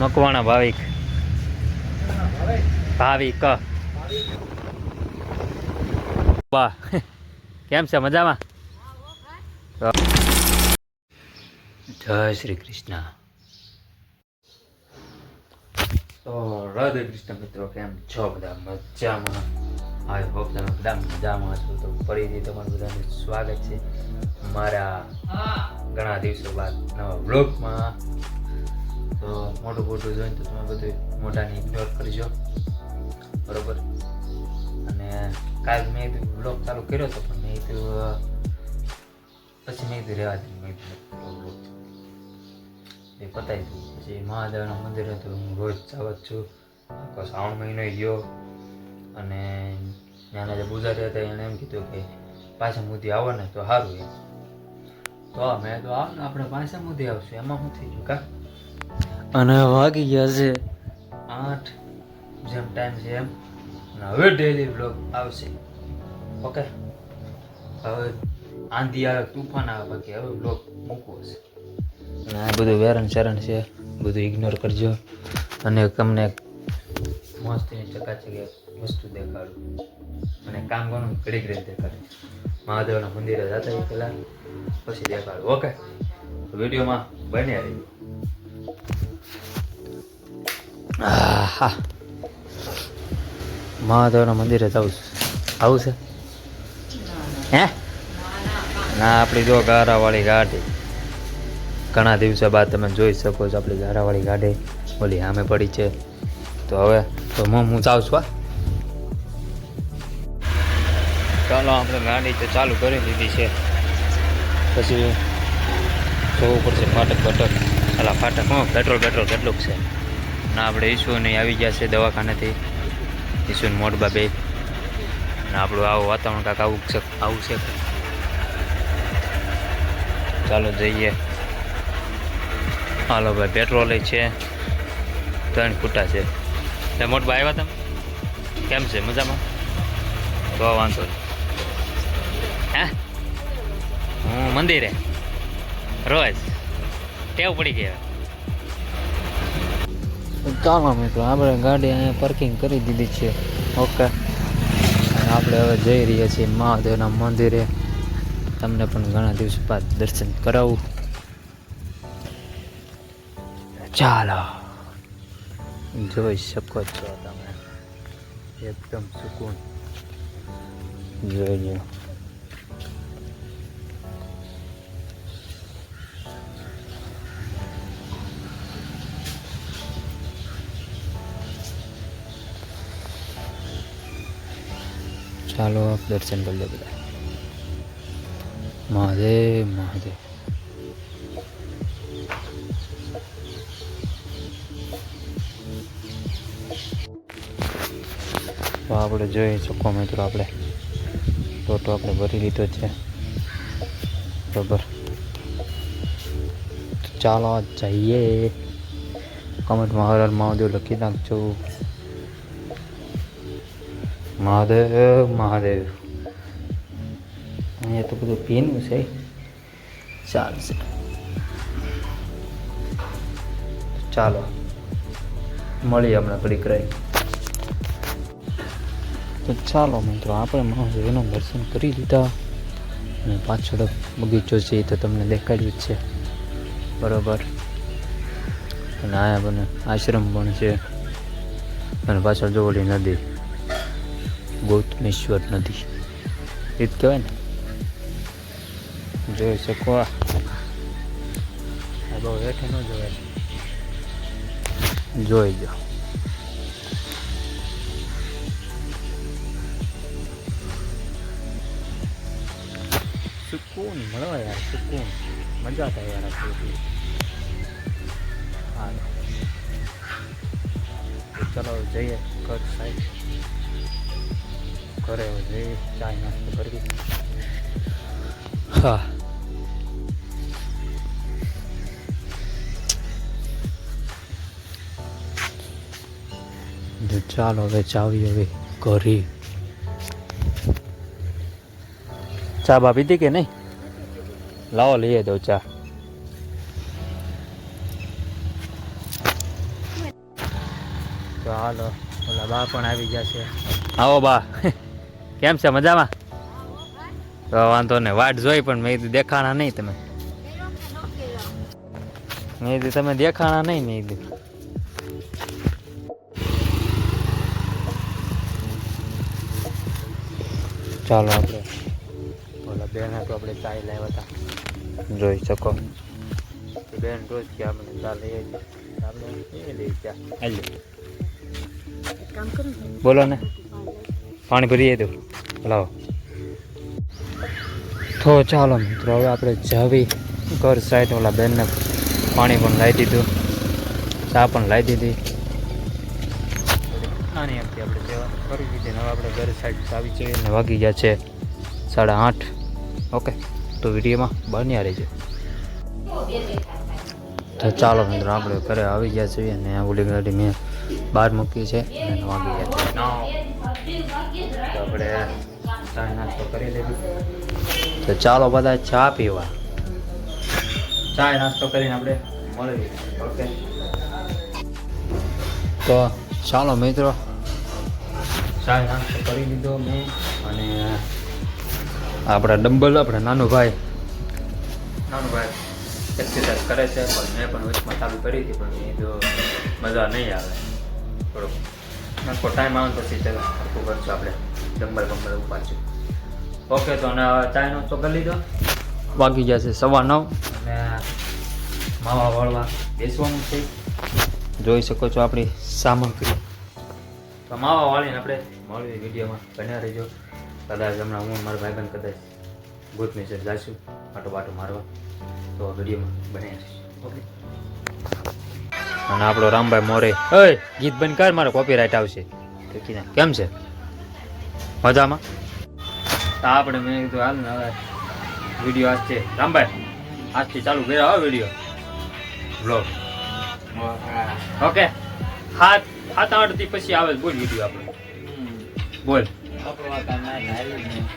મકવાણા ભાવિક. ભાવિક. બા. કેમ છે? મજામાં? જય શ્રી કૃષ્ણ. તો રાધે કૃષ્ણ મિત્રો, કેમ છો બધા? મજામાં? આઈ હોપ તમે બધા મજામાં છો. તો ફરીથી તમારું બધાનું સ્વાગત છે મારા ઘણા દિવસો બાદ નવા વ્લોગમાં તો મોટું મોટું જોઈને તો તમે બધું મોટાને ઇગ્નોર કરજો બરોબર? અને કાલ મેં વ્લોગ ચાલુ કર્યો હતો, પણ મેં કીધું પછી મેં કીધું રહેવા દીધું મેં એ પતાવી દઉં પછી મહાદેવના મંદિર તો હું રોજ જાવ છું. આખો શ્રાવણ મહિનો ગયો. અને ત્યાંના જે પૂજારી હતા, એણે એમ કીધું કે, પાછા મોદી આવો ને તો સારું એમ. તો મેં તો આવ ને, આપણે પાછા મોદી આવશું. એમાં હું થઈ ગયું, કા? અને વાગી ગયા છે આઠ, જેમ ટાઈમ છે એમ. હવે ડેલી બ્લોગ આવશે. ઓકે હવે આંધી આવે, તુફાન આવે, બાકી હવે બ્લોગ મૂકવો છે. અને આ બધું વેરણ ચરણ છે, બધું ઇગ્નોર કરજો. અને તમને મસ્તીની ચકાચકી વસ્તુ દેખાડું. અને કામ કરવાનું ઘડીક રીતે દેખાડું. મહાદેવના મંદિરે જતા પહેલાં પછી દેખાડું. ઓકે વિડીયોમાં બન્યા રહી આહા. મહાદેવના મંદિરે જવું આવું છે? હે? ના, આપણી જો ગારાવાળી ગાડી. ઘણા દિવસો બાદ તમે જોઈ શકો છો આપણી ગારાવાળી ગાડી. ઓલી સામે પડી છે. તો હવે, તો હું હું જાઉં છું, હા? ચાલો, આપણે ગાડી તો ચાલુ કરી દીધી છે. પછી જોવું પડશે ફાટક ફાટક. અલા, ફાટક, હું, પેટ્રોલ પેટ્રોલ કેટલુંક છે? ના, આપણે ઈશુને આવી ગયા છે દવાખાનેથી. ઈશુન મોટબા બે અને આપણું આવું વાતાવરણ કાંક આવું છે આવું છે. ચાલો જઈએ. હાલો ભાઈ, પેટ્રોલ છે. ત્રણ ખૂટા છે. એટલે મોટબા આવ્યા તમે? કેમ છે? મજામાં? તો વાંધો હે? હું મંદિરે. રોજ. ટેવ પડી હવે. ચાલો મિત્રો આપણે ગાડી અહીંયા પાર્કિંગ કરી દીધી છે. ઓકે અને આપણે હવે જઈ રહ્યા છીએ મહાદેવના મંદિરે. તમને પણ ઘણા દિવસો બાદ દર્શન કરાવું. ચાલો. જોઈ શકો છો તમે. એકદમ સુકૂન. જોઈ લો ચાલો આપ દર્શન કરી બધા. મહાદેવ મહાદેવ. તો આપણે જોઈ શકો મિત્રો આપણે. ટોટો આપણે ભરી લીધો છે. બરોબર. ચાલો જઈએ. કમેન્ટમાં હર હર મહાદેવ લખી નાખજો. મહાદેવ મહાદેવ. અહીંયા તો બધું પીનું છે. ચાલશે. ચાલો. મળીએ હમણાં ઘડીક રહી. તો ચાલો મિત્રો, આપણે મહાદેવના દર્શન કરી લીધા. અને પાછળ બગીચો છે એ તો તમને દેખાડ્યું જ છે. બરોબર. અને આયા બને આશ્રમ પણ છે. અને પાછળ જોવડી નદી. ગૌતમેશ્વર નદી એ જ કહેવાય ને. જોઈ શકો આ. બહુ હેઠે ન જોવાય. જોઈ જાઓ સુકૂન મળો યાર સુકૂન. મજા થાય યાર આપણી ચલો જઈએ કચ્છ સાઈડ ઘરે જે ચા નાસ્તો કરી હા. ચાલો હવે ચાવી હવે કરી ચા બા પીધી કે નહીં? લાવો લઈએ દો ચા. ચાલો ઓલા બા પણ આવી ગયા છે. આવો બા. કેમ છે મજામાં? તો વાંધો ને વાટ જોઈ પણ મેં કીધું દેખાણા નહીં તમે. મેં કીધું તમે દેખાણા નહીં મેં કીધું. ચાલો આપણે ઓલા બેન તો આપણે ચાય લાવ્યા હતા. જોઈ શકો. બેન રોજ કે આપણે ચા લઈએ છીએ આપણે એ લઈ ચા હાલો. બોલો ને. પાણી ભરીએ દો લાવો તો ચાલો મિત્રો, હવે આપણે જાવી ઘર સાઈડ ઓલા બેનને પાણી પણ લાવી દીધું. ચા પણ લાવી દીધી. નાની એમથી આપણે સેવા કરી દીધી હવે આપણે ઘર સાઈડ આવી છે ને વાગી ગયા છે સાડા આઠ. ઓકે, તો વિડીયોમાં બન્યા રહેજો. તો ચાલો મિત્રો, આપણે ઘરે આવી ગયા છીએ અને ઓલી ગાડી મેં બહાર મૂકી છે અને વાગી ગયા છે આપણે ચા નાસ્તો કરી લીધું તો ચાલો બધા ચા પીવા. ચા નાસ્તો કરીને આપણે મળી ઓકે. તો ચાલો મિત્રો. ચા નાસ્તો કરી લીધો મેં અને આપણા ડંબલ આપણે નાનો ભાઈ નાનો ભાઈ એક્સરસાઇઝ કરે છે પણ મેં પણ વચમાં ચાલુ કરી હતી પણ એ તો મજા નહીં આવે. થોડોક. નાખો ટાઈમ આવે પછી ચાલો સરખું કરશું આપણે. ડંબલ બંબલ છે. ઓકે તો અને ચાય નાસ્તો કરી લીધો? વાગી જશે સવા નવ. અને માવા વાળવા બેસવાનું છે. જોઈ શકો છો આપણી સામગ્રી. તો માવા વાળીને આપણે મળવી વિડીયોમાં. બન્યા રહેજો. કદાચ હમણાં હું મારા મારા ભાઈબંધ કદાચ ભૂત છે જાશું આટો બાટો મારવા. તો વિડીયોમાં બન્યા રહીશું ઓકે? અને આપણો રામભાઈ મોરે ઓય ગીત બંધ કર મારો કોપીરાઇટ આવશે. કેમ છે? મજામાં? તો આપણે મેં કીધું હાલ ને હવે વીડિયો આજ છે. રામભાઈ આજથી ચાલુ કર્યા હો વીડિયો બ્લોગ ઓકે હાથ હાથ આઠથી પછી આવે બોલ વીડિયો આપણે. બોલ.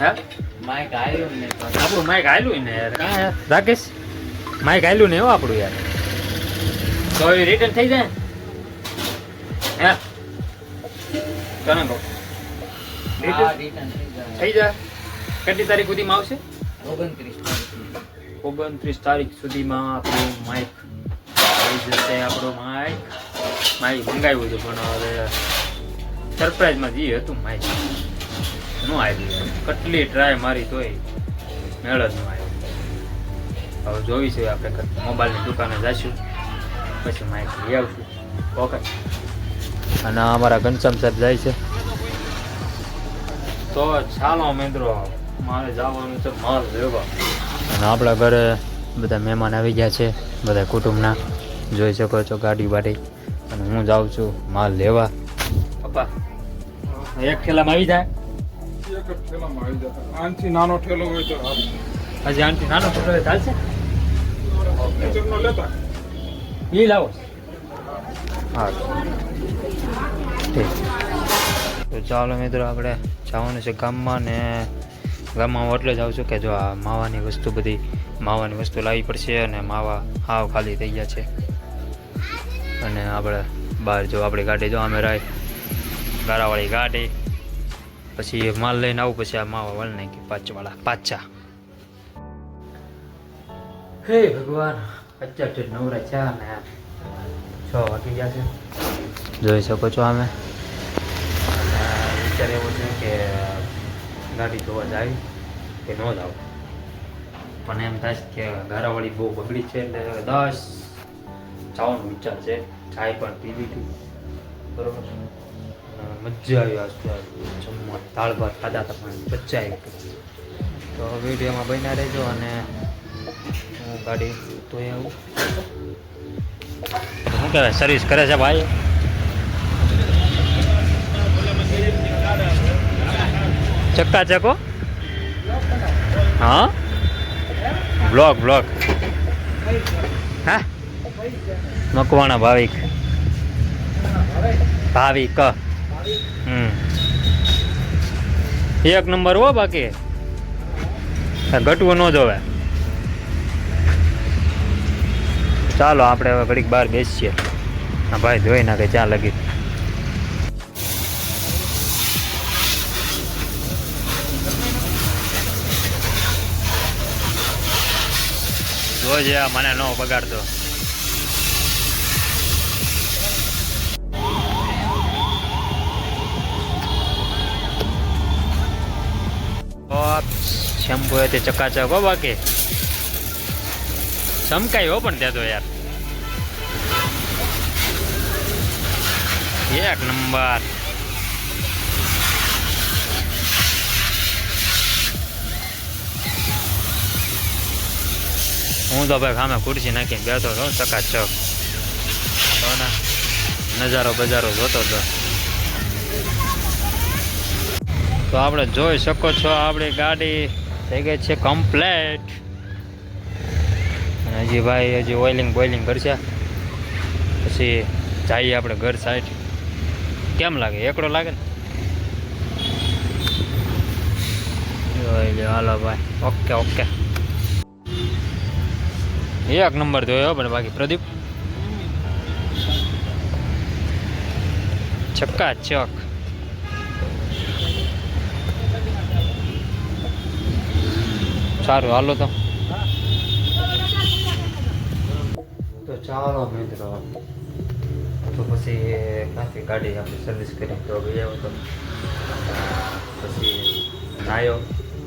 હે? આપણું માઇક હાલ્યું ને યાર. રાકેશ માઇક હાલ્યું ને એવું આપણું યાર. તો એ રિટર્ન થઈ જાય? હે? તને કહું. થઈ જાય. કેટલી તારીખ સુધીમાં આવશે? ઓગણત્રીસ તારીખ સુધીમાં આપણું માઇક આવી જશે આપણું માઇક માઇક મંગાવ્યું હતું પણ હવે સરપ્રાઈઝમાં જે હતું માઇક ન આવ્યું કેટલી ટ્રાય મારી તોય મેળ જ ન આવ્યો. હવે જોઈશું આપણે મોબાઈલની દુકાને જઈશું પછી માઇક લઈ આવશું. ઓકે અને અમારા ઘનશ્યામ સાહેબ જાય છે. તો ચાલો મિત્રો મારે જવાનું છે માલ લેવા. અને આપણા ઘરે બધા મહેમાન આવી ગયા છે બધા કુટુંબના. જોઈ શકો છો ગાડી બાડી અને હું જાઉં છું માલ લેવા. પપ્પા એક ઠેલામાં આવી જાય? એક ઠેલામાં આવી જતા આનથી નાનો ઠેલો હોય તો હજી આનથી નાનો ઠેલો હોય ચાલશે એ લાવો. હા. ઠીક. તો ચાલો મિત્રો, આપણે જવાનું છે ગામમાં ને ગામમાં હું એટલે જ આવું છું કે જો આ માવાની વસ્તુ બધી, માવાની વસ્તુ લાવવી પડશે અને માવા હાવ ખાલી થઈ ગયા છે. અને આપણે બહાર જો આપણી ગાડી જો અમે રાય, ગારાવાળી ગાડી, પછી માલ લઈને આવું, પછી આ માવા વાળી નાખી, પાંચવાળા પાછા હે ભગવાન, અત્યારે નવરા છે અને છ વાગી ગયા છે. જોઈ શકો છો અમે? વિચાર એવો છે કે ગાડી જોવા જાય કે ન જાવ પણ એમ થાય કે ગારાવાળી બહુ બગડી છે એટલે દસ જવાનો વિચાર છે. ચાય પણ પી લીધી. બરોબર? મજા આવી આજ જમવા, દાળ ભાત ખાધા હતા પણ મજા તો વિડીયોમાં બન્યા રહેજો અને હું ગાડી તો આવું. શું કહેવાય? સર્વિસ કરે છે ભાઈ? ચક્કા ચકો હા? Block block. હા? મકવાણા ભાવિક. ભાવિક. હમ. એક નંબર હો બાકી. ઘટવું ન જોવે ચાલો, આપણે હવે ઘડીક બહાર બેસીએ. ભાઈ જોઈ નાખે ત્યાં લગી. જોજે મને નો બગાડતો. શેમ્પુ તે ચકાચક હો બાકી. ચમકાય હો પણ ત્યાં તો યાર. એક નંબર. હું તો ભાઈ સામે ખુરશી નાખીને બેઠો હતો ચકાચક. નજારો બજારો જોતો હતો તો આપણે જોઈ શકો છો, આપણી ગાડી થઈ ગઈ છે કમ્પ્લેટ અને હજી ભાઈ હજી ઓઇલિંગ બોઇલિંગ કરશે. પછી જઈએ આપણે ઘર સાઈડ કેમ લાગે? એકડો લાગે ને? હાલો ભાઈ. Okay okay. એક નંબર જોયો, પણ બાકી પ્રદીપ? છક્કા ચક સારું, હાલો તો. ચાલો મિત્રો. તો પછી કાંથી ગાડી આપણે સર્વિસ કરી તો ગયા હતો પછી નાયો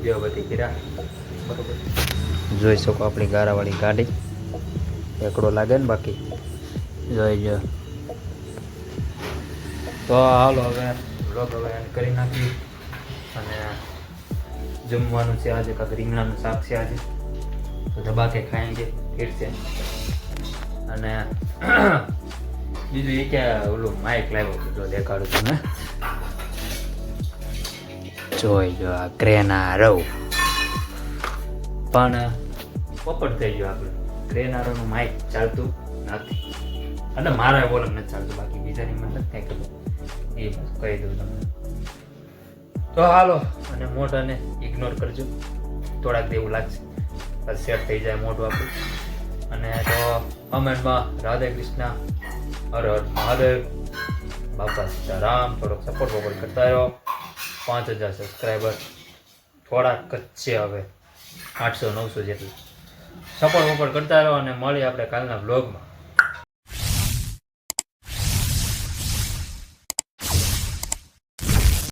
બે બધી કર્યા. બરોબર. જોઈ શકો આપણી ગારાવાળી ગાડી. એકડો લાગે ને બાકી. જોઈ જો તો હાલો હવે બ્લોગ હવે એન્ડ કરી નાખી. અને જમવાનું છે આજે, કાંક રીંગણાનું શાક છે આજે. તો દબાકે ખાएंगे ફિર છે. અને બીજું એ કે ઓલું માઇક લાવ્યો જો દેખાડું તમે જોઈ જો આ ક્રેના રવ. પણ પોપટ થઈ ગયો આપણે ગ્રેનારોનું માઇક ચાલતું નથી. એટલે મારા બોલમ નથી ચાલતું, બાકી બીજાની મતલબ કાંઈ ખબર. એ કહી દઉં તમને. તો હાલો, અને મોઢાને ઇગ્નોર કરજો. થોડાક દેવું લાગશે. બસ સેટ થઈ જાય મોઢું આપણું. અને તો કમેન્ટમાં રાધે કૃષ્ણ, હર હર મહાદેવ. બાપા સીતારામ, થોડોક સપોર્ટ વપોર્ટ કરતા રહ્યો. પાંચ હજાર સબસ્ક્રાઈબર થોડાક જ છે હવે. આઠસો નવસો જેટલું. સપોર્ટ વપોર્ટ કરતા રહો અને મળીએ આપણે કાલના બ્લોગમાં